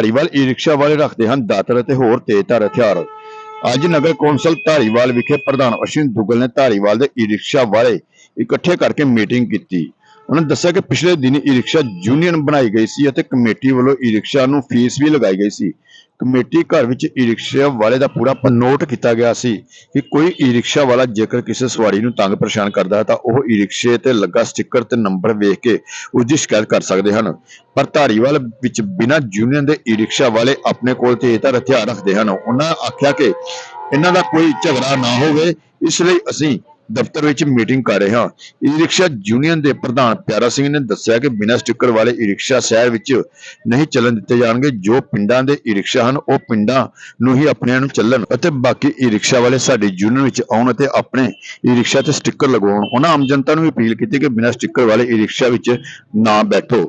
ਧਾਰੀਵਾਲ ਈ rickshaw ਵਾਲੇ ਰੱਖਦੇ ਹਨ, ਦਾਤਰ ਅਤੇ ਹੋਰ ਤੇਜ਼ਧਾਰ ਹਥਿਆਰ। ਅੱਜ ਨਗਰ ਕੌਂਸਲ ਧਾਰੀਵਾਲ ਵਿਖੇ ਪ੍ਰਧਾਨ ਅਸ਼ਵਿਨ ਦੁੱਗਲ ਨੇ ਧਾਰੀਵਾਲ ਦੇ ਈ ਰਿਕਸ਼ਾ ਵਾਲੇ ਇਕੱਠੇ ਕਰਕੇ ਮੀਟਿੰਗ ਕੀਤੀ। ਉਹਨਾਂ ਨੇ ਦੱਸਿਆ ਕਿ ਪਿਛਲੇ ਦਿਨ ਈ ਰਿਕਸ਼ਾ ਯੂਨੀਅਨ ਬਣਾਈ ਗਈ ਸੀ ਅਤੇ ਕਮੇਟੀ ਵੱਲੋਂ ਈ ਰਿਕਸ਼ਾ ਨੂੰ ਫੀਸ ਵੀ ਲਗਾਈ ਗਈ ਸੀ। ਕਮੇਟੀ ਘਰ ਵਿੱਚ ਈ ਰਿਕਸ਼ਾ ਵਾਲੇ ਦਾ ਪੂਰਾ ਨੋਟ ਕੀਤਾ ਗਿਆ ਸੀ ਕਿ ਕੋਈ ਈ ਰਿਕਸ਼ਾ ਵਾਲਾ ਜੇਕਰ ਕਿਸੇ ਸਵਾਰੀ ਨੂੰ ਤੰਗ ਪਰੇਸ਼ਾਨ ਕਰਦਾ ਹੈ ਤਾਂ ਉਹ ਈ ਰਿਕਸ਼ੇ ਤੇ ਲੱਗਾ ਸਟicker ਤੇ ਨੰਬਰ ਵੇਖ ਕੇ ਉਸ ਦੀ ਸ਼ਿਕਾਇਤ ਕਰ ਸਕਦੇ ਹਨ। ਪਰ ਧਾਰੀਵਾਲ ਵਿੱਚ ਬਿਨਾਂ ਯੂਨੀਅਨ ਦੇ ਈ ਰਿਕਸ਼ਾ ਵਾਲੇ ਆਪਣੇ ਕੋਲ ਤੇਜ਼ਧਾਰ ਹਥਿਆਰ ਰੱਖਦੇ ਹਨ। ਉਹਨਾਂ ਆਖਿਆ ਕਿ ਇਹਨਾਂ ਦਾ ਕੋਈ ਝਗੜਾ ਨਾ ਹੋਵੇ। ਇਸ ਲਈ ਅਸੀਂ ਦਫ਼ਤਰ ਵਿੱਚ ਮੀਟਿੰਗ ਕਰ ਰਹੇ ਈ ਰਿਕਸ਼ਾ ਯੂਨੀਅਨ ਦੇ ਪ੍ਰਧਾਨ ਪਿਆਰਾ ਸਿੰਘ ਨੇ ਦੱਸਿਆ ਕਿ ਬਿਨਾਂ ਸਟicker ਵਾਲੇ ਈ ਰਿਕਸ਼ਾ ਸ਼ਹਿਰ ਵਿੱਚ ਨਹੀਂ ਚੱਲਣ ਦਿੱਤੇ ਜਾਣਗੇ। ਜੋ ਪਿੰਡਾਂ ਦੇ ਈ ਰਿਕਸ਼ਾ ਹਨ, ਉਹ ਪਿੰਡਾਂ ਨੂੰ ਹੀ ਆਪਣਿਆਂ ਨੂੰ ਚੱਲਣ ਅਤੇ ਬਾਕੀ ਈ ਰਿਕਸ਼ਾ ਵਾਲੇ ਸਾਡੇ ਯੂਨੀਅਨ ਵਿੱਚ ਆਉਣ ਅਤੇ ਆਪਣੇ ਈ ਰਿਕਸ਼ਾ ਤੇ ਸਟicker ਲਗਵਾਉਣ। ਉਹਨਾਂ ਆਮ ਜਨਤਾ ਨੂੰ ਵੀ ਅਪੀਲ ਕੀਤੀ ਕਿ ਬਿਨਾਂ ਸਟicker ਵਾਲੇ ਈ ਰਿਕਸ਼ਾ ਵਿੱਚ ਨਾ ਬੈਠੋ।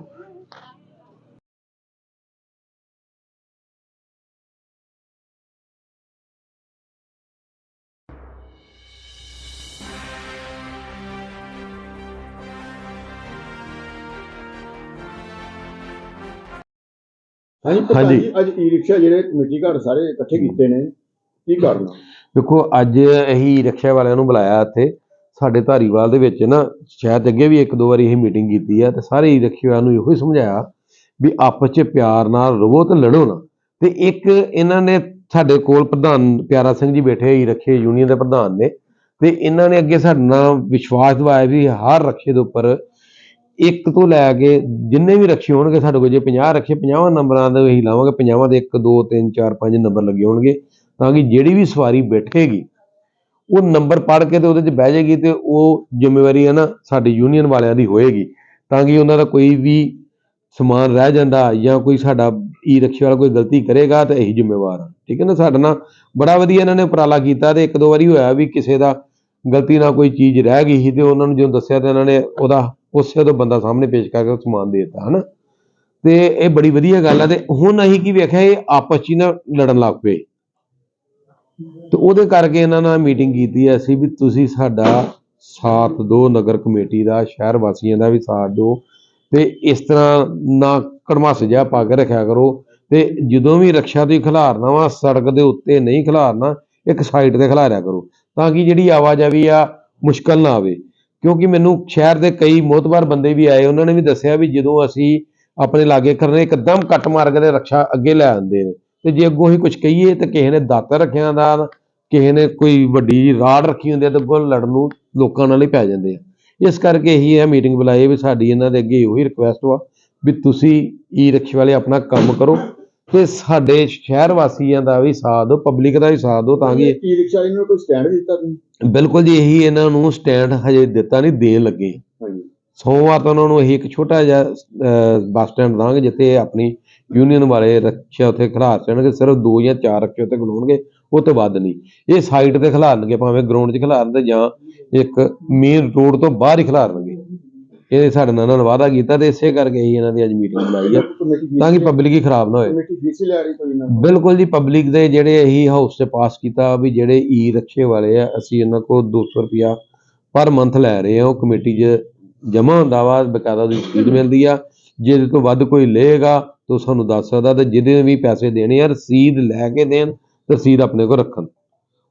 ਹਾਂਜੀ ਪ੍ਰਧਾਨ ਹਾਂਜੀ। ਜੀ, ਅੱਜ ਈ ਰਿਕਸ਼ਾ ਜਿਹੜੇ ਕਮੇਟੀ ਘਰ ਸਾਰੇ ਇਕੱਠੇ ਕੀਤੇ ਨੇ ਕੀ ਕਰਨਾ ਦੇਖੋ ਅੱਜ ਅਸੀਂ ਰਿਕਸ਼ਾ ਵਾਲਿਆਂ ਨੂੰ ਬੁਲਾਇਆ ਇੱਥੇ ਸਾਡੇ ਧਾਰੀਵਾਲ ਦੇ ਵਿੱਚ ਨਾ ਸ਼ਾਇਦ ਅੱਗੇ ਵੀ ਇੱਕ ਦੋ ਵਾਰੀ ਇਹ ਮੀਟਿੰਗ ਕੀਤੀ ਆ ਤੇ ਸਾਰੇ ਹੀ ਰਿਕਸ਼ੇ ਵਾਲਿਆਂ ਨੂੰ ਇਹੋ ਹੀ ਸਮਝਾਇਆ ਵੀ ਆਪਸ 'ਚ ਪਿਆਰ ਨਾਲ ਰਵੋ ਤੇ ਲੜੋ ਨਾ ਤੇ ਇੱਕ ਇਹਨਾਂ ਨੇ ਸਾਡੇ ਕੋਲ ਪ੍ਰਧਾਨ ਪਿਆਰਾ ਸਿੰਘ ਜੀ ਬੈਠੇ ਹੀ ਰਖੇ ਯੂਨੀਅਨ ਦੇ ਪ੍ਰਧਾਨ ਨੇ ਤੇ ਇਹਨਾਂ ਨੇ ਅੱਗੇ ਸਾਡੇ ਨਾਲ ਵਿਸ਼ਵਾਸ ਦਿਵਾਇਆ ਵੀ ਹਰ ਰਕਸ਼ੇ ਦੇ ਉੱਪਰ ਇੱਕ ਤੋਂ ਲੈ ਕੇ ਜਿੰਨੇ ਵੀ ਰੱਖੇ ਹੋਣਗੇ ਸਾਡੇ ਕੋਲ, ਜੇ 50 ਰੱਖੇ 50 ਨੰਬਰਾਂ ਦੇ ਅਸੀਂ ਲਾਵਾਂਗੇ 50 ਦੇ 1 2 3 4 5 ਨੰਬਰ ਲੱਗੇ ਹੋਣਗੇ, ਤਾਂ ਕਿ ਜਿਹੜੀ ਵੀ ਸਵਾਰੀ ਬੈਠੇਗੀ, ਉਹ ਨੰਬਰ ਪੜ੍ਹ ਕੇ ਤੇ ਉਹਦੇ 'ਚ ਬਹਿ ਜਾਏਗੀ ਤੇ ਉਹ ਜ਼ਿੰਮੇਵਾਰੀ ਹੈ ਨਾ ਸਾਡੀ ਯੂਨੀਅਨ ਵਾਲਿਆਂ ਦੀ ਹੋਏਗੀ। ਤਾਂ ਕਿ ਉਹਨਾਂ ਦਾ ਕੋਈ ਵੀ ਸਮਾਨ ਰਹਿ ਜਾਂਦਾ ਜਾਂ ਕੋਈ ਸਾਡਾ ਈ ਰਿਕਸ਼ੇ ਵਾਲਾ ਕੋਈ ਗਲਤੀ ਕਰੇਗਾ ਤਾਂ ਇਹੀ ਜ਼ਿੰਮੇਵਾਰ ਆ। ਠੀਕ ਹੈ ਨਾ? ਸਾਡਾ ਨਾ ਬੜਾ ਵਧੀਆ ਇਹਨਾਂ ਨੇ ਉਪਰਾਲਾ ਕੀਤਾ ਤੇ ਇੱਕ ਦੋ ਵਾਰੀ ਹੋਇਆ ਵੀ ਕਿਸੇ ਦਾ ਗਲਤੀ ਨਾਲ ਕੋਈ ਚੀਜ਼ ਰਹਿ ਗਈ ਸੀ ਤੇ ਉਹਨਾਂ ਨੂੰ ਜਦੋਂ ਦੱਸਿਆ ਤਾਂ ਇਹਨਾਂ ਨੇ ਉਹਦਾ ਉਸੇ ਤੋਂ ਬੰਦਾ ਸਾਹਮਣੇ ਪੇਸ਼ ਕਰਕੇ ਸਮਾਨ ਦੇ ਦਿੱਤਾ, ਹਨਾ? ਤੇ ਇਹ ਬੜੀ ਵਧੀਆ ਗੱਲ ਆ ਤੇ ਹੁਣ ਅਸੀਂ ਕੀ ਵੇਖਿਆ, ਇਹ ਆਪਸ 'ਚ ਹੀ ਨਾ ਲੜਨ ਲੱਗ ਪਏ। ਤੇ ਉਹਦੇ ਕਰਕੇ ਇਹਨਾਂ ਨਾਲ ਮੀਟਿੰਗ ਕੀਤੀ ਹੈ ਅਸੀਂ ਵੀ ਤੁਸੀਂ ਸਾਡਾ ਸਾਥ ਦਿਓ, ਨਗਰ ਕਮੇਟੀ ਦਾ, ਸ਼ਹਿਰ ਵਾਸੀਆਂ ਦਾ ਵੀ ਸਾਥ ਦਿਓ। ਤੇ ਇਸ ਤਰ੍ਹਾਂ ਨਾ ਕੜਮਾਸ ਜਿਹਾ ਪਾ ਕੇ ਰੱਖਿਆ ਕਰੋ। ਤੇ ਜਦੋਂ ਵੀ ਰਕਸ਼ਾ ਦੀ ਖਿਲਾਰਨਾ ਵਾ, ਸੜਕ ਦੇ ਉੱਤੇ ਨਹੀਂ ਖਿਲਾਰਨਾ, ਇੱਕ ਸਾਈਡ ਤੇ ਖਿਲਾਰਿਆ ਕਰੋ। ਤਾਂ ਕਿ ਜਿਹੜੀ ਆਵਾਜਾਈ ਆ, ਮੁਸ਼ਕਲ ਨਾ ਆਵੇ। ਕਿਉਂਕਿ ਮੈਨੂੰ ਸ਼ਹਿਰ ਦੇ ਕਈ ਮੋਤਬਾਰ ਬੰਦੇ ਵੀ ਆਏ, ਉਹਨਾਂ ਨੇ ਵੀ ਦੱਸਿਆ ਵੀ ਜਦੋਂ ਅਸੀਂ ਆਪਣੇ ਲਾਗੇ ਕਰਨੇ ਇੱਕਦਮ ਕੱਟ ਮਾਰ ਕੇ ਤੇ ਰਕਸ਼ਾ ਅੱਗੇ ਲੈ ਆਉਂਦੇ ਨੇ। ਤੇ ਜੇ ਅੱਗੋਂ ਹੀ ਕੁਝ ਕਹੀਏ ਤੇ ਕਿਸੇ ਨੇ ਦਾਤਾ ਰੱਖਿਆ ਦਾ, ਕਿਸੇ ਨੇ ਕੋਈ ਵੱਡੀ ਰਾੜ ਰੱਖੀ ਹੁੰਦੀ ਹੈ ਤੇ ਅੱਗੋਂ ਲੜਨ ਨੂੰ ਲੋਕਾਂ ਨਾਲ ਹੀ ਪੈ ਜਾਂਦੇ ਆ। ਇਸ ਕਰਕੇ ਹੀ ਇਹ ਮੀਟਿੰਗ ਬੁਲਾਈ ਵੀ ਸਾਡੀ ਇਹਨਾਂ ਦੇ ਅੱਗੇ ਉਹੀ ਰਿਕੁਐਸਟ ਵਾ ਵੀ ਤੁਸੀਂ ਈ ਰਿਕਸ਼ੇ ਵਾਲੇ ਆਪਣਾ ਕੰਮ ਕਰੋ ਤੇ ਸਾਡੇ ਸ਼ਹਿਰ ਵਾਸੀਆਂ ਦਾ ਵੀ ਸਾਥ ਦਿਓ ਪਬਲਿਕ ਦਾ ਵੀ ਸਾਥ ਦਿਓ ਤਾਂ ਕਿ ਈ ਰਿਕਸ਼ਾ ਵਾਲੇ ਨੂੰ ਕੋਈ ਸਟੈਂਡ ਦਿੱਤਾ ਤੁਸੀਂ? ਬਿਲਕੁਲ ਜੀ ਇਹੀ ਇਹਨਾਂ ਨੂੰ ਸਟੈਂਡ ਹਜੇ ਦਿੱਤਾ ਨਹੀਂ ਦੇਣ ਲੱਗੇ। ਹਾਂਜੀ। ਸੋਮਵਾਰ ਤੋਂ ਉਹਨਾਂ ਨੂੰ ਇਹੀ ਇੱਕ ਛੋਟਾ ਜਿਹਾ ਬੱਸ ਸਟੈਂਡ ਦਾਂਗੇ ਜਿੱਥੇ ਆਪਣੀ ਯੂਨੀਅਨ ਵਾਲੇ ਰੱਖਿਆ ਉੱਥੇ ਖਿਲਾਰ ਚਣਗੇ ਸਿਰਫ ਦੋ ਜਾਂ ਚਾਰ ਰੱਖੇ ਉੱਥੇ ਖਲੋਣਗੇ ਉਹ ਤੋਂ ਵੱਧ ਨਹੀਂ। ਇਹ ਸਾਈਡ ਤੇ ਖਿਲਾਰਨਗੇ ਭਾਵੇਂ ਗਰਾਊਂਡ 'ਚ ਖਿਲਾਰਨ ਤੇ ਜਾਂ ਇੱਕ ਮੇਨ ਰੋਡ ਤੋਂ ਬਾਹਰ ਹੀ ਖਿਲਾਰਨਗੇ। ਇਹ ਸਾਡੇ ਨਾਲ ਇਹਨਾਂ ਨੇ ਵਾਅਦਾ ਕੀਤਾ ਤੇ ਇਸੇ ਕਰਕੇ ਹੀ ਇਹਨਾਂ ਦੀ ਅੱਜ ਮੀਟਿੰਗ ਬੁਲਾਈ ਆ। ਤਾਂ ਕਿ ਪਬਲਿਕ ਹੀ ਖਰਾਬ ਨਾ ਹੋਏ। ਕਮੇਟੀ ਫੀਸ ਹੀ ਲੈ ਰਹੀ ਕੋਈ ਨਾ ਬਿਲਕੁਲ ਜੀ ਪਬਲਿਕ ਦੇ ਜਿਹੜੇ ਇਹੀ ਹਾਊਸ 'ਚ ਪਾਸ ਕੀਤਾ ਵੀ ਜਿਹੜੇ ਈ ਰਿਕਸ਼ੇ ਵਾਲੇ ਆ ਅਸੀਂ ਇਹਨਾਂ ਕੋਲ 200 ਰੁਪਿਆ ਪਰ ਮੰਥ ਲੈ ਰਹੇ ਆ। ਉਹ ਕਮੇਟੀ 'ਚ ਜਮ੍ਹਾਂ ਹੁੰਦਾ ਵਾ ਬਕਾਇਦਾ ਉਹਦੀ ਰਸੀਦ ਮਿਲਦੀ ਆ। ਜੇ ਇਹਦੇ ਤੋਂ ਵੱਧ ਕੋਈ ਲਏਗਾ ਤਾਂ ਸਾਨੂੰ ਦੱਸ ਸਕਦਾ ਤੇ ਜਿਹਦੇ ਵੀ ਪੈਸੇ ਦੇਣੇ ਆ ਰਸੀਦ ਲੈ ਕੇ ਦੇਣ ਤੇ ਰਸੀਦ ਆਪਣੇ ਕੋਲ ਰੱਖਣ।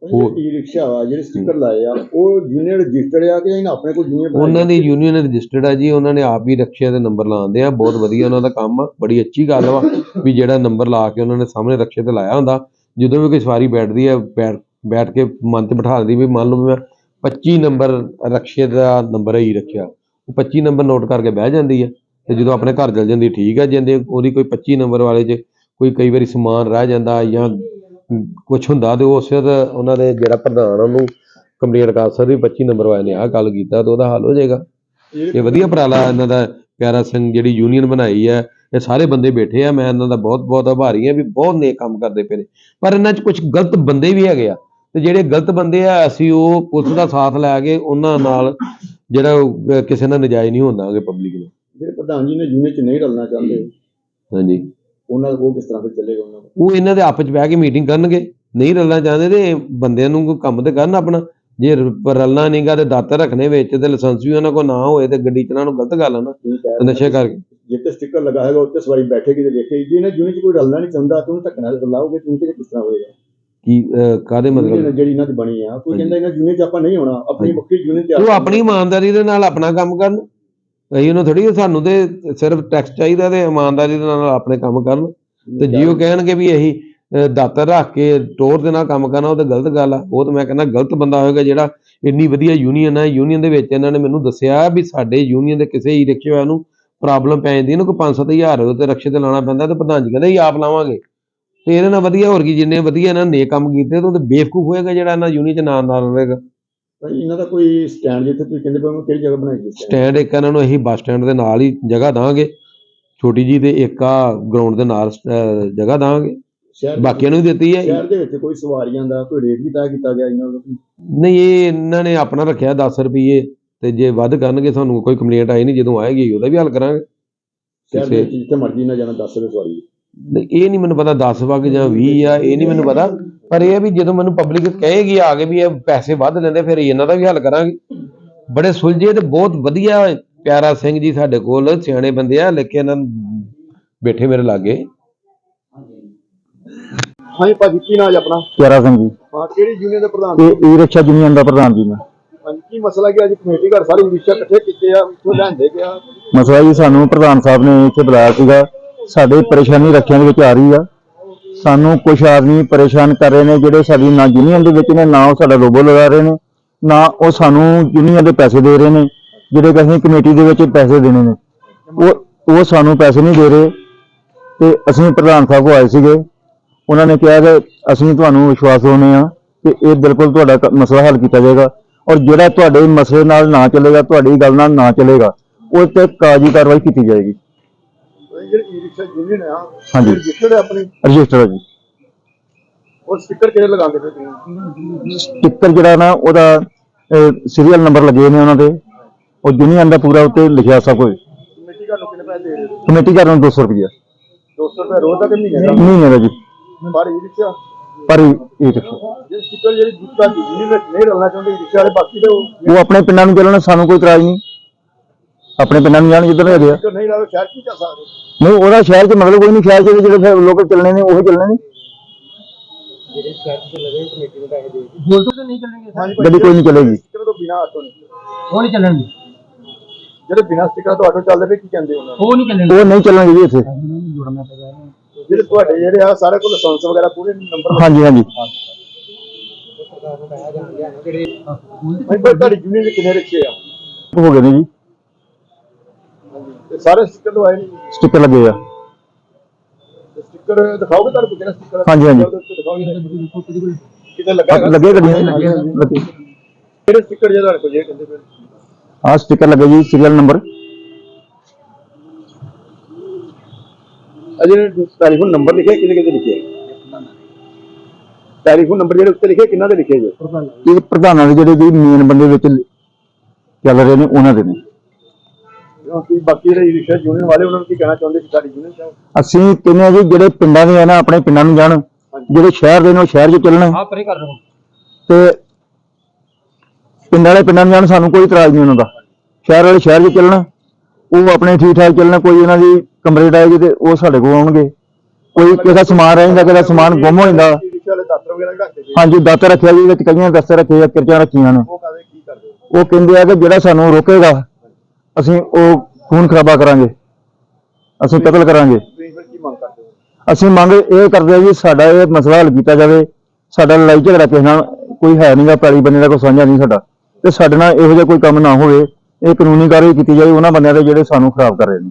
ਉਹ- ਈ ਰਿਕਸ਼ਾ ਵਾ ਜਿਹੜੇ ਸਟicker ਲਾਏ ਆ ਉਹ ਯੂਨੀਅਨ ਰਜਿਸਟਰਡ ਆ ਕਿ ਇਹਨਾਂ ਆਪਣੇ ਕੋਲ ਯੂਨੀਅਨ ਉਹਨਾਂ ਦੀ ਯੂਨੀਅਨ ਰਜਿਸਟਰਡ ਆ ਜੀ ਉਹਨਾਂ ਨੇ ਆਪ ਹੀ ਰਕਸ਼ੇ ਦੇ ਨੰਬਰ ਲਾਉਂਦੇ ਆ ਬਹੁਤ ਵਧੀਆ ਉਹਨਾਂ ਦਾ ਕੰਮ ਆ ਬੜੀ ਅੱਛੀ ਗੱਲ ਵਾ ਵੀ ਜਿਹੜਾ ਨੰਬਰ ਲਾ ਕੇ ਉਹਨਾਂ ਨੇ ਸਾਹਮਣੇ ਰਕਸ਼ੇ ਤੇ ਲਾਇਆ ਹੁੰਦਾ ਜਦੋਂ ਵੀ ਕੋਈ ਸਵਾਰੀ ਬੈਠਦੀ ਹੈ ਬੈਠ ਬੈਠ ਕੇ ਮਨ ਤੇ ਬਿਠਾ ਦਿੰਦੀ ਵੀ ਮੰਨ ਲਓ ਮੈਂ 25 ਨੰਬਰ ਰਕਸ਼ੇ ਦਾ ਨੰਬਰ ਹੈ ਰੱਖਿਆ ਉਹ 25 ਨੰਬਰ ਨੋਟ ਕਰਕੇ ਬਹਿ ਜਾਂਦੀ ਹੈ ਤੇ ਜਦੋਂ ਆਪਣੇ ਘਰ ਚਲ ਜਾਂਦੀ ਠੀਕ ਹੈ ਜਿੰਦੇ ਉਹਦੀ ਕੋਈ 25 ਨੰਬਰ ਵਾਲੇ 'ਚ ਕੋਈ ਕਈ ਵਾਰੀ ਸਮਾਨ ਰਹਿ ਜਾਂਦਾ ਜਾਂ ਕੁਝ ਹੁੰਦਾ ਤੇ ਉਸੇ ਦਾ ਉਹਨਾਂ ਦੇ ਜਿਹੜਾ ਪ੍ਰਧਾਨ ਉਹਨੂੰ ਕੰਪਲੇਂਟ ਕਰ ਸਕਦੇ ਵੀ 25 ਨੰਬਰ ਵਾਲੇ ਨੇ ਆਹ ਗੱਲ ਕੀਤਾ ਤੇ ਉਹਦਾ ਹੱਲ ਹੋ ਜਾਏਗਾ। ਇਹ ਵਧੀਆ ਉਪਰਾਲਾ ਇਹਨਾਂ ਦਾ ਪਿਆਰਾ ਸਿੰਘ ਜਿਹੜੀ ਯੂਨੀਅਨ ਬਣਾਈ ਹੈ ਇਹ ਸਾਰੇ ਬੰਦੇ ਬੈਠੇ ਆ ਮੈਂ ਇਹਨਾਂ ਦਾ ਬਹੁਤ ਬਹੁਤ ਆਭਾਰੀ ਆ ਵੀ ਬਹੁਤ ਨੇਕ ਕੰਮ ਕਰਦੇ ਪਏ ਨੇ। ਪਰ ਇਹਨਾਂ 'ਚ ਕੁਝ ਗਲਤ ਬੰਦੇ ਵੀ ਹੈਗੇ ਆ ਤੇ ਜਿਹੜੇ ਗਲਤ ਬੰਦੇ ਆ ਅਸੀਂ ਉਹ ਪੁਲਿਸ ਦਾ ਸਾਥ ਲੈ ਕੇ ਉਹਨਾਂ ਨਾਲ ਜਿਹੜਾ ਕਿਸੇ ਨਾਲ ਨਜਾਇਜ਼ ਨਹੀਂ ਹੁੰਦਾਗੇ ਪਬਲਿਕ ਨੂੰ। ਜਿਹੜੇ ਪ੍ਰਧਾਨ ਜੀ ਨੇ ਯੂਨੀਅਨ ਚ ਨਹੀਂ ਰਲਣਾ ਚਾਹੁੰਦੇ। ਹਾਂਜੀ। ਉਹਨਾਂ ਉਹ ਕਿਸ ਤਰ੍ਹਾਂ ਫਿਰ ਚੱਲੇਗਾ ਉਹਨਾਂ ਦਾ? ਉਹ ਇਹਨਾਂ ਦੇ ਆਪਸ 'ਚ ਬਹਿ ਕੇ ਮੀਟਿੰਗ ਕਰਨਗੇ। ਨਹੀਂ ਰਲਣਾ ਚਾਹੁੰਦੇ ਤੇ ਬੰਦਿਆਂ ਨੂੰ ਕੋਈ ਕੰਮ ਤੇ ਕਰਨ ਆਪਣਾ। ਜੇ ਰ- ਰਲਣਾ ਨਹੀਂਗਾ ਤੇ ਦਾਤਰ ਰੱਖਣੇ ਵਿੱਚ ਤੇ ਲਾਇਸੈਂਸ ਵੀ ਉਹਨਾਂ ਕੋਲ ਨਾ ਹੋਏ ਤੇ ਗੱਡੀ ਚਲਾਉਣ ਨੂੰ ਗਲਤ ਗੱਲ ਆ ਨਾ ਤੇ ਨਸ਼ੇ ਕਰਕੇ। ਜਿੱਤੇ ਸਟicker ਲੱਗਾ ਹੈਗਾ ਉੱਤੇ ਸਵਾਰੀ ਬੈਠੇਗੀ ਤੇ ਦੇਖੇਗੀ ਜੇ ਇਹਨਾਂ ਯੂਨੀਅਨ 'ਚ ਕੋਈ ਰਲਣਾ ਨਹੀਂ ਚਾਹੁੰਦਾ ਤਾਂ ਉਹਨੂੰ ਧੱਕੇ ਨਾਲ ਰਲਾਓਗੇ ਤੁਸੀਂ ਕਿਹਦੇ ਕਿਸ ਤਰ੍ਹਾਂ ਹੋਏਗਾ? ਕੀ ਅਹ, ਕਾਹਦੇ ਮਤਲਬ? ਜਿਹੜੀ ਇਹਨਾਂ ਦੀ ਬਣੀ ਆ ਕੋਈ ਕਹਿੰਦਾ ਇਹਨਾਂ ਯੂਨੀਅਨ 'ਚ ਆਪਾਂ ਨਹੀਂ ਆਉਣਾ ਆਪਣੀ ਹਾਂਜੀ। ਵੱਖਰੀ ਯੂਨੀਅਨ ਤਿਆਰ ਉਹ ਆਪਣੀ ਇਮਾਨਦਾਰੀ ਦੇ ਨਾਲ ਆਪਣਾ ਕੰਮ ਕਰਨ। ਅਸੀਂ ਉਹਨਾਂ ਥੋੜੀ ਸਾਨੂੰ ਤੇ ਸਿਰਫ ਟੈਕਸ ਚਾਹੀਦਾ ਤੇ ਇਮਾਨਦਾਰੀ ਦੇ ਨਾਲ ਆਪਣੇ ਕੰਮ ਕਰਨ। ਤੇ ਜੀ ਉਹ ਕਹਿਣਗੇ ਵੀ ਇਹੀ ਦਾਤਰ ਰੱਖ ਕੇ ਟੋਰ ਦੇ ਨਾਲ ਕੰਮ ਕਰਨਾ, ਉਹ ਤਾਂ ਗਲਤ ਗੱਲ ਆ। ਉਹ ਤਾਂ ਮੈਂ ਕਹਿੰਦਾ ਗਲਤ ਬੰਦਾ ਹੋਏਗਾ ਜਿਹੜਾ ਇੰਨੀ ਵਧੀਆ ਯੂਨੀਅਨ ਹੈ ਯੂਨੀਅਨ ਦੇ ਵਿੱਚ ਇਹਨਾਂ ਨੇ ਮੈਨੂੰ ਦੱਸਿਆ ਵੀ ਸਾਡੇ ਯੂਨੀਅਨ ਦੇ ਕਿਸੇ ਹੀ ਰਿਕਸ਼ੇ ਵਾਲਿਆਂ ਨੂੰ ਪ੍ਰੋਬਲਮ ਪੈ ਜਾਂਦੀ, ਇਹਨੂੰ ਕੋਈ 5-7000 ਤੇ ਰਕਸ਼ੇ ਤੇ ਲਾਣਾ ਪੈਂਦਾ ਤੇ ਪ੍ਰਧਾਨ ਜੀ ਕਹਿੰਦਾ ਅਸੀਂ ਆਪ ਲਾਵਾਂਗੇ। ਤੇ ਇਹਦੇ ਨਾਲ ਵਧੀਆ ਹੋਰ ਕੀ, ਜਿੰਨੇ ਵਧੀਆ ਇਹਨਾਂ ਨੇ ਕੰਮ ਕੀਤੇ, ਤਾਂ ਉਹ ਤੇ ਬੇਵਕੂਫ ਹੋਏਗਾ ਜਿਹੜਾ ਇਹਨਾਂ ਯੂਨੀਅਨ ਚ ਨਾਂ ਨਾਲ ਰਹੇਗਾ ਭਾਈ ਇਹਨਾਂ ਦਾ ਕੋਈ ਸਟੈਂਡ ਜਿੱਥੇ ਤੁਸੀਂ ਕਹਿੰਦੇ ਪਏ ਹੋ ਕਿਹੜੀ ਜਗ੍ਹਾ ਬਣਾਈ stand? ਸਟੈਂਡ ਇੱਕ ਇਹਨਾਂ ਨੂੰ ਅਸੀਂ ਬੱਸ ਸਟੈਂਡ ਦੇ ਨਾਲ ਹੀ ਜਗ੍ਹਾ ਦਾਂਗੇ। ਛੋਟੀ ਜੀ ਤੇ ਇੱਕ ਆ ਗਰਾਊਂਡ ਦੇ ਨਾਲ ਅਹ, ਜਗ੍ਹਾ ਦਾਂਗੇ। ਸ਼ਹਿਰ ਦੇ- ਬਾਕੀਆਂ ਨੂੰ ਵੀ ਦਿੱਤੀ ਹੈ। ਸ਼ਹਿਰ ਦੇ ਵਿੱਚ ਕੋਈ ਸਵਾਰੀਆਂ ਦਾ ਕੋਈ ਰੇਟ ਵੀ ਤੈਅ ਕੀਤਾ ਗਿਆ ਇਹਨਾਂ ਵੱਲੋਂ? ਨਹੀਂ ਇਹ ਇਹਨਾਂ ਨੇ ਆਪਣਾ ਰੱਖਿਆ 10 ਰੁਪਏ ਤੇ ਜੇ ਵੱਧ ਕਰਨਗੇ ਸਾਨੂੰ ਕੋਈ ਕੰਪਲੇਂਟ ਆਈ ਨਹੀਂ ਜਦੋਂ ਆਏਗੀ ਉਹਦਾ ਵੀ ਹੱਲ ਕਰਾਂਗੇ। ਸ਼ਹਿਰ ਦੇ ਵਿੱਚ ਜਿੱਥੇ ਮਰਜ਼ੀ ਨਾ ਜਾਣਾ 10 ਰੁਪਏ ਸਵਾਰੀ। ਨਹੀਂ, ਇਹ ਨਹੀਂ ਮੈਨੂੰ ਪਤਾ 10 ਵਗ ਜਾਂ 20 ਆ ਇਹ ਨਹੀਂ ਮੈਨੂੰ ਪਤਾ। ਪਰ ਇਹ ਵੀ ਜਦੋਂ ਮੈਨੂੰ ਪਬਲਿਕ ਕਹੇਗੀ ਆ ਕੇ ਵੀ ਇਹ ਪੈਸੇ ਵੱਧ ਲੈਂਦੇ ਫਿਰ ਇਹਨਾਂ ਦਾ ਵੀ ਹੱਲ ਕਰਾਂਗੇ। ਬੜੇ ਸੁਲਝੇ ਤੇ ਬਹੁਤ ਵਧੀਆ ਪਿਆਰਾ ਸਿੰਘ ਜੀ ਸਾਡੇ ਕੋਲ ਸਿਆਣੇ ਬੰਦੇ ਆ ਲੇਕਿਨ ਇਹਨਾਂ ਨੂੰ ਬੈਠੇ ਮੇਰੇ ਲਾਗੇ। ਹਾਂਜੀ ਭਾਜੀ ਕੀ ਨਾਮ ਹੈ ਆਪਣਾ? ਪਿਆਰਾ ਸਿੰਘ ਜੀ। ਹਾਂ ਕਿਹੜੀ ਯੂਨੀਅਨ ਦੇ ਪ੍ਰਧਾਨ ਇਹ ਈ ਰਿਕਸ਼ਾ ਯੂਨੀਅਨ ਦਾ ਪ੍ਰਧਾਨ ਜੀ ਮੈਂ। ਹਾਂਜੀ ਕੀ ਮਸਲਾ ਕੀ ਅੱਜ ਕਮੇਟੀ ਘਰ ਸਾਰੇ ਰਿਕਸ਼ਾ ਇਕੱਠੇ ਕੀਤੇ ਆ ਉੱਥੋਂ ਲੈਂਦੇ ਗਿਆ ਮਸਲਾ ਜੀ ਸਾਨੂੰ ਪ੍ਰਧਾਨ ਸਾਹਿਬ ਨੇ ਇੱਥੇ ਬੁਲਾਇਆ ਸੀਗਾ। ਸਾਡੇ ਪਰੇਸ਼ਾਨੀ ਰੱਖਿਆਂ ਦੇ ਵਿੱਚ ਆ ਰਹੀ ਆ। ਸਾਨੂੰ ਕੁਝ ਆਦਮੀ ਪਰੇਸ਼ਾਨ ਕਰ ਰਹੇ ਨੇ ਜਿਹੜੇ ਸਾਡੀ ਨਾ ਯੂਨੀਅਨ ਦੇ ਵਿੱਚ ਨੇ, ਨਾ ਉਹ ਸਾਡਾ ਰੋਬੋ ਲਗਾ ਰਹੇ ਨੇ, ਨਾ ਉਹ ਸਾਨੂੰ ਯੂਨੀਅਨ ਦੇ ਪੈਸੇ ਦੇ ਰਹੇ ਨੇ, ਜਿਹੜੇ ਕਿ ਅਸੀਂ ਕਮੇਟੀ ਦੇ ਵਿੱਚ ਪੈਸੇ ਦੇਣੇ ਨੇ। ਉਹ ਉਹ ਸਾਨੂੰ ਪੈਸੇ ਨਹੀਂ ਦੇ ਰਹੇ ਤੇ ਅਸੀਂ ਪ੍ਰਧਾਨ ਸਾਹਿਬ ਕੋ ਆਏ ਸੀਗੇ। ਉਹਨਾਂ ਨੇ ਕਿਹਾ ਕਿ ਅਸੀਂ ਤੁਹਾਨੂੰ ਵਿਸ਼ਵਾਸ ਦਿਵਾਉਂਦੇ ਆ ਕਿ ਇਹ ਬਿਲਕੁਲ ਤੁਹਾਡਾ ਕ- ਮਸਲਾ ਹੱਲ ਕੀਤਾ ਜਾਏਗਾ ਔਰ ਜਿਹੜਾ ਤੁਹਾਡੇ ਮਸਲੇ ਨਾਲ ਨਾ ਚੱਲੇਗਾ, ਤੁਹਾਡੀ ਗੱਲ ਨਾਲ ਨਾ ਚੱਲੇਗਾ ਉਹ ਤੇ ਕਾਜੀ ਕਾਰਵਾਈ ਕੀਤੀ ਜਾਏਗੀ। ਜਿਹੜੀ ਈ ਰਿਕਸ਼ਾ ਯੂਨੀਅਨ ਆ ਹਾਂਜੀ। ਰਜਿਸਟਰਡ ਹੈ ਆਪਣੀ? ਰਜਿਸਟਰ ਹੈ ਜੀ। ਉਹ ਸਟicker ਕਿਹੜੇ ਲਗਾਉਂਦੇ ਪਏ ਤੁਸੀਂ? ਸਟicker ਜਿਹੜਾ ਨਾ ਉਹਦਾ ਸੀਰੀਅਲ ਨੰਬਰ ਲੱਗੇ ਨੇ ਉਹਨਾਂ ਦੇ। ਉਹ ਯੂਨੀਅਨ ਦਾ ਪੂਰਾ ਉੱਤੇ ਲਿਖਿਆ ਸਭ ਕੁਝ। ਕਮੇਟੀ ਘਰ ਨੂੰ ਕਿੰਨੇ ਪੈਸੇ ਦੇ ਰਹੇ ਹੋ? ਕਮੇਟੀ ਘਰ ਨੂੰ 200 ਰੁਪਏ 200 ਰੁਪਏ ਰੋਜ਼ ਦਾ ਕਿ ਮਹੀਨੇ ਦਾ? ਮਹੀਨੇ ਦਾ ਜੀ। ਪਰ ਈ ਰਿਕਸ਼ਾ ਪਰ ਇਹ ਇਹ ਰਿਕਸ਼ਾ ਜੇ ਸਟicker ਜਿਹੜੀ ਦੂਸਰਾ ਯੂਨੀਅਨ ਵਿੱਚ ਨਹੀਂ ਰਲਣਾ ਚਾਹੁੰਦੇ ਰਿਕਸ਼ਾ ਵਾਲੇ ਬਾਕੀ ਦੇ ਉਹ ਉਹ ਆਪਣੇ ਪਿੰਡਾਂ ਨੂੰ ਚੱਲਣ ਸਾਨੂੰ ਕੋਈ ਇਤਰਾਜ਼ ਨਹੀਂ। ਆਪਣੇ ਪਿੰਡਾਂ ਨੂੰ ਜਾਣ ਜਿੱਧਰ ਹੈਗੇ ਆ ਸਟicker ਨਹੀਂ ਲਾਵੇ ਸ਼ਹਿਰ ਕੀ ਚੱਲ ਸਕਦੇ ਨਹੀਂ ਉਹਦਾ ਸ਼ਹਿਰ 'ਚ ਮਤਲਬ ਕੋਈ ਨਹੀਂ ਸ਼ਹਿਰ 'ਚ ਜਿਹੜੇ ਫਿਰ ਲੋਕ ਚੱਲਣੇ ਨੇ ਉਹ ਚੱਲਣੇ ਨੇ ਹਾਂਜੀ ਭਾਈ, ਗੱਡੀ ਕੋਈ ਨਹੀਂ ਚੱਲੇਗੀ ਸਟicker ਤੋਂ ਬਿਨਾ ਆਟੋ ਨਹੀਂ ਉਹ ਨਹੀਂ ਚੱਲਣਗੇ ਜਿਹੜੇ ਬਿਨਾ ਸਟicker ਤੋਂ ਆਟੋ ਚੱਲਦੇ ਪਏ ਕੀ ਕਹਿੰਦੇ ਉਹਨਾਂ ਨੂੰ ਉਹ ਨਹੀਂ ਚੱਲਣਗੇ ਉਹ ਨਹੀਂ ਚੱਲਣਗੇ ਜੀ ਇੱਥੇ ਜੁੜਨਾ ਪਏਗਾ ਜਿਹੜੇ ਤੁਹਾਡੇ ਜਿਹੜੇ ਆ ਸਾਰੇ ਕੋਲ ਲਾਇਸੈਂਸ ਵਗੈਰਾ ਪੂਰੇ ਨੰਬਰ ਹਾਂਜੀ ਹਾਂਜੀ ਭਾਈ ਭਾਈ ਤੁਹਾਡੀ ਯੂਨੀਅਨ ਦੇ ਕਿੰਨੇ ਰਿਕਸ਼ੇ ਆ ਹੋ ਗਏ ਨੇ ਜੀ ਤੇ ਸਾਰੇ ਸਟicker ਲਵਾਏ ਨਹੀਂ ਸਟicker ਲੱਗੇ ਆ। ਸਟicker ਦਿਖਾਓਗੇ ਤੁਹਾਨੂੰ ਕਿਹੜਾ ਸਟicker ਹਾਂਜੀ, ਹਾਂਜੀ। ਦਿਖਾਓਗੇ? ਕਿਤੇ ਲੱਗਾ ਹੈਗਾ? ਲੱਗੇ ਗੱਡੀਆਂ ਲੱਗੇ ਕਿਹੜੇ ਸਟicker ਜੇ ਤੁਹਾਡੇ ਕੋਲ ਜੇ ਕਹਿੰਦੇ ਪਏ? ਆਹ ਸਟicker ਲੱਗੇ ਜੀ ਸੀਰੀਅਲ ਨੰਬਰ ਅਜੇ ਟੈਲੀਫੋਨ ਨੰਬਰ ਲਿਖਿਆ ਕਿਹਦੇ ਕਿਹਦੇ ਲਿਖੇ ਟੈਲੀਫੋਨ ਨੰਬਰ ਜਿਹੜੇ ਉੱਤੇ ਲਿਖੇ ਕਿੰਨਾ ਦੇ ਲਿਖੇ ਜੇ? ਇਹ ਪ੍ਰਧਾਨਾਂ ਦੇ ਜਿਹੜੇ ਜੀ ਮੇਨ ਬੰਦੇ ਵਿੱਚ ਚੱਲ ਰਹੇ ਨੇ ਉਹਨਾਂ ਦੇ ਨੇ। ਬਾਕੀ ਜਿਹੜੇ ਰਿਕਸ਼ਾ ਯੂਨੀਅਨ ਵਾਲੇ ਉਹਨਾਂ ਨੂੰ ਕੀ ਕਹਿਣਾ ਚਾਹੁੰਦੇ ਸੀ ਸਾਡੀ ਯੂਨੀਅਨ ਚ ਆਓ। ਅਸੀਂ ਕਹਿੰਦੇ ਆ ਜੀ ਜਿਹੜੇ ਪਿੰਡਾਂ ਦੇ ਆ ਨਾ ਆਪਣੇ ਪਿੰਡਾਂ ਨੂੰ ਜਾਣ ਜਿਹੜੇ ਸ਼ਹਿਰ ਦੇ ਨੇ ਉਹ ਸ਼ਹਿਰ 'ਚ ਚੱਲਣ। ਆ ਪਰੇ ਕਰ ਲਓ ਤੇ ਪਿੰਡ ਵਾਲੇ ਪਿੰਡਾਂ ਨੂੰ ਜਾਣ ਸਾਨੂੰ ਕੋਈ ਇਤਰਾਜ਼ ਨਹੀਂ ਉਹਨਾਂ ਦਾ। ਸ਼ਹਿਰ ਵਾਲੇ ਸ਼ਹਿਰ 'ਚ ਚੱਲਣ ਉਹ ਆਪਣੇ ਠੀਕ ਠਾਕ ਚੱਲਣ ਕੋਈ ਉਹਨਾਂ ਦੀ ਕੰਪਲੇਂਟ ਆਏਗੀ ਤੇ ਉਹ ਸਾਡੇ ਕੋਲ ਆਉਣਗੇ। ਕੋਈ ਕਿਸੇ ਦਾ ਸਮਾਨ ਰਹਿ ਜਾਂਦਾ ਕਿਸੇ ਦਾ ਸਮਾਨ ਗੁੰਮ ਹੋ ਜਾਂਦਾ। ਹਾਂਜੀ ਦਾਤਰ ਰੱਖਿਆ ਜੀ ਵਿੱਚ ਕਈਆਂ ਦਸਤੇ ਰੱਖੇ ਆ ਕਿਰਚਾਂ ਰੱਖੀਆਂ ਨੇ। ਉਹ ਕਹਦੇ ਕੀ ਕਰਦੇ? ਹੋ? ਉਹ ਕਹਿੰਦੇ ਆ ਕਿ ਜਿਹੜਾ ਸਾਨੂੰ ਰੋਕੇਗਾ ਅਸੀਂ ਉਹ ਖੂਨ ਖਰਾਬਾ ਕਰਾਂਗੇ। ਅਸੀਂ ਕਤਲ ਕਰਾਂਗੇ। ਤੁਸੀਂ ਫਿਰ ਕੀ ਮੰਗ ਕਰਦੇ ਹੋ? ਅਸੀਂ ਮੰਗ ਇਹ ਕਰਦੇ ਆ ਜੀ ਸਾਡਾ ਇਹ ਮਸਲਾ ਹੱਲ ਕੀਤਾ ਜਾਵੇ। ਸਾਡਾ ਲੜਾਈ ਝਗੜਾ ਕਿਸੇ ਨਾਲ ਕੋਈ ਹੈ ਨਹੀਂਗਾ ਪੈਲੀ ਬੰਦੇ ਦਾ ਕੋਈ ਸਾਂਝਾ ਨਹੀਂ ਸਾਡਾ। ਤੇ ਸਾਡੇ ਨਾਲ ਇਹੋ ਜਿਹਾ ਕੋਈ ਕੰਮ ਨਾ ਹੋਵੇ। ਇਹ ਕਾਨੂੰਨੀ ਕਾਰਵਾਈ ਕੀਤੀ ਜਾਵੇ ਉਹਨਾਂ ਬੰਦਿਆਂ ਦੇ ਜਿਹੜੇ ਸਾਨੂੰ ਖਰਾਬ ਕਰ ਰਹੇ ਨੇ।